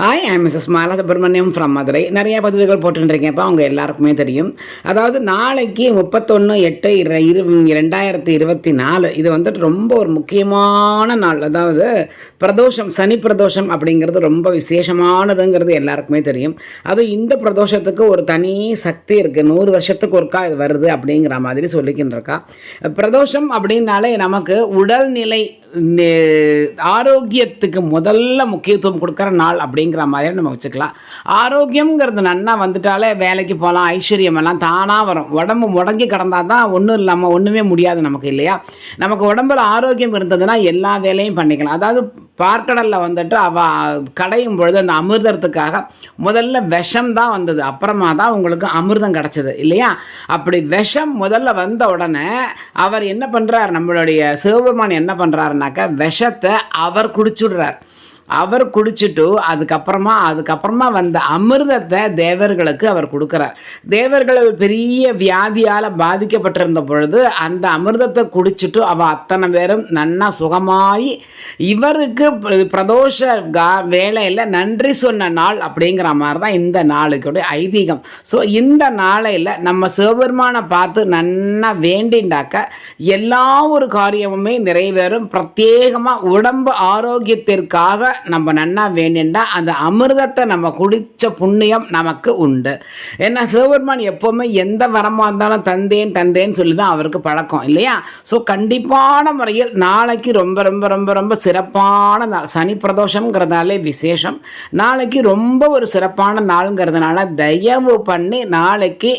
Hi I Mrs Mala Subramaniam from Madurai நிறைய பதிவுகள் போட்டுருக்கேன்ப்பா அவங்க எல்லாருக்குமே தெரியும். அதாவது நாளைக்கு முப்பத்தொன்று எட்டு இரு ரெண்டாயிரத்தி இருபத்தி நாலு. இது வந்துட்டு ரொம்ப ஒரு முக்கியமான நாள். அதாவது பிரதோஷம் சனி பிரதோஷம் அப்படிங்கிறது ரொம்ப விசேஷமானதுங்கிறது எல்லாருக்குமே தெரியும். அது இந்த பிரதோஷத்துக்கு ஒரு தனி சக்தி இருக்குது நூறு வருஷத்துக்கு ஒருக்கா இது வருது அப்படிங்கிற மாதிரி சொல்லிக்கின்றிருக்கா. பிரதோஷம் அப்படின்னாலே நமக்கு உடல்நிலை ஆரோக்கியத்துக்கு முதல்ல முக்கியத்துவம் கொடுக்குற நாள் அப்படிங்கிற மாதிரி நம்ம வச்சுக்கலாம். ஆரோக்கியங்கிறது நன்னா வந்துட்டாலே வேலைக்கு போகலாம் ஐஸ்வர்யம் எல்லாம் தானாக வரும். உடம்பு முடங்கி கிடந்தால் தான் ஒன்றும் இல்லாமல் ஒன்றுமே முடியாது நமக்கு இல்லையா? நமக்கு உடம்புல ஆரோக்கியம் இருந்ததுன்னா எல்லா வேலையும் பண்ணிக்கலாம். அதாவது பார்க்கடலில் வந்துட்டு அவ கடையும் பொழுது அந்த அமிர்தத்துக்காக முதல்ல விஷம் தான் வந்தது. அப்புறமா தான் உங்களுக்கு அமிர்தம் கிடச்சிது. இல்லையா? அப்படி விஷம் முதல்ல வந்த உடனே அவர் என்ன பண்ணுறார் நம்மளுடைய சிவபெருமான் என்ன பண்ணுறாருனாக்கா விஷத்தை அவர் குடிச்சுடுறார். அவர் குடிச்சிட்டு அதுக்கப்புறமா அதுக்கப்புறமா வந்த அமிர்தத்தை தேவர்களுக்கு அவர் கொடுக்குறார். தேவர்கள் பெரிய வியாதியால் பாதிக்கப்பட்டிருந்த பொழுது அந்த அமிர்தத்தை குடிச்சிட்டு அவள் அத்தனை பேரும் நன்னா சுகமாயி இவருக்கு பிரதோஷ கா வேலையில் நன்றி சொன்ன நாள் அப்படிங்கிற மாதிரி தான் இந்த நாளுக்குடைய ஐதீகம். ஸோ இந்த நாளையில் நம்ம சிவபெருமானை பார்த்து நன்னா வேண்டிண்டாக்க எல்லா ஒரு காரியமுமே நிறைவேறும். பிரத்யேகமாக உடம்பு ஆரோக்கியத்திற்காக நம்ம நன்னா வேணும்னா அந்த அமிர்தத்தை நம்ம குடித்த புண்ணியம் நமக்கு உண்டு. ஏன்னா சிவபெருமான் எப்போவுமே எந்த வரமாக இருந்தாலும் தந்தேன் தந்தேன்னு சொல்லி தான் அவருக்கு பழக்கம் இல்லையா? ஸோ கண்டிப்பான முறையில் நாளைக்கு ரொம்ப ரொம்ப ரொம்ப ரொம்ப சிறப்பான நாள் சனி பிரதோஷங்கிறதாலே விசேஷம். நாளைக்கு ரொம்ப ஒரு சிறப்பான நாளுங்கிறதுனால தயவு பண்ணி நாளைக்கு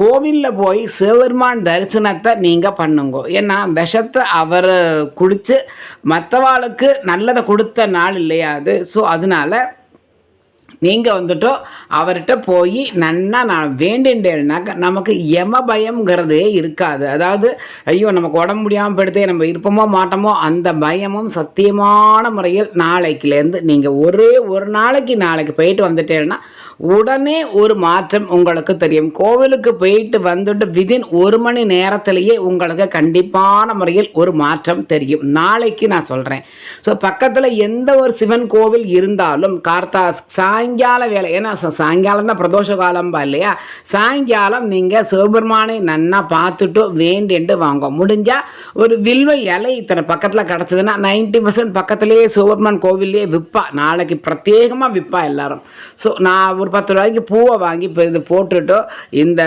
கோவிலில் போய் சிவபெருமான் தரிசனத்தை நீங்கள் பண்ணுங்க. ஏன்னா விஷத்தை அவர் குடித்து மற்றவாளுக்கு நல்லதை கொடுத்த நாள் இல்லையா அது ஸோ அதனால நீங்கள் வந்துட்டு அவர்கிட்ட போய் நன்னா நான் வேண்டின்றேன்னாக்க நமக்கு எம பயம்ங்கிறதே இருக்காது. அதாவது ஐயோ நமக்கு உடம்பு முடியாமல் போயிடுதே நம்ம இருப்போமோ மாட்டோமோ அந்த பயமும் சத்தியமான முறையில் நாளைக்குலேருந்து நீங்கள் ஒரே ஒரு நாளைக்கு நாளைக்கு போயிட்டு வந்துட்டேன்னா உடனே ஒரு மாற்றம் உங்களுக்கு தெரியும். கோவிலுக்கு போயிட்டு வந்துட்டு விதின் ஒரு மணி நேரத்திலேயே உங்களுக்கு கண்டிப்பான முறையில் ஒரு மாற்றம் தெரியும். நாளைக்கு நான் சொல்கிறேன் ஸோ பக்கத்தில் எந்த ஒரு சிவன் கோவில் இருந்தாலும் கார்த்தா சாயங்கால வேலை ஏன்னா சாயங்காலம் தான் பிரதோஷ காலம்பா இல்லையா? சாயங்காலம் நீங்கள் சிவபெருமானை நன்னா பார்த்துட்டு வேண்டிட்டு வாங்க. முடிஞ்சால் ஒரு வில்வ இலை இத்தனை பக்கத்தில் கிடச்சதுன்னா நைன்டி பர்சன்ட் பக்கத்துலேயே சிவபெருமான் கோவில்லையே விற்பா நாளைக்கு பிரத்யேகமாக விற்பா எல்லாரும். ஸோ நான் ஒரு பத்து ரூபாய்க்கு பூவை வாங்கி இப்போ இது போட்டுட்டோ இந்த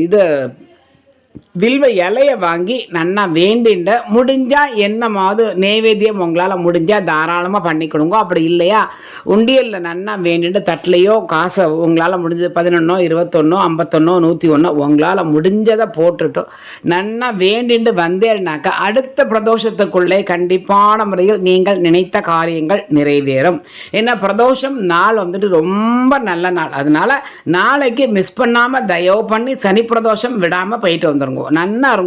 இதை வில்வ இலையை வாங்கி நன்னா வேண்டின்ற முடிஞ்சால் என்னமாவது நெய்வேத்தியம் உங்களால் முடிஞ்சால் தாராளமாக பண்ணி அப்படி இல்லையா? உண்டியலில் நன்னா வேண்டிட்டு தட்டிலையோ காசை உங்களால் முடிஞ்சது பதினொன்னோ இருபத்தொன்னோ ஐம்பத்தொன்னோ நூற்றி ஒன்றோ உங்களால் முடிஞ்சதை போட்டுட்டோம் நன்னா வேண்டிண்டு வந்தேன்னாக்கா அடுத்த பிரதோஷத்துக்குள்ளே கண்டிப்பான முறையில் நீங்கள் நினைத்த காரியங்கள் நிறைவேறும். ஏன்னா பிரதோஷம் நாள் வந்துட்டு ரொம்ப நல்ல நாள். அதனால நாளைக்கு மிஸ் பண்ணாமல் தயவு பண்ணி சனி பிரதோஷம் விடாமல் போயிட்டு வந்துருங்க. நன்னா இருக்கும்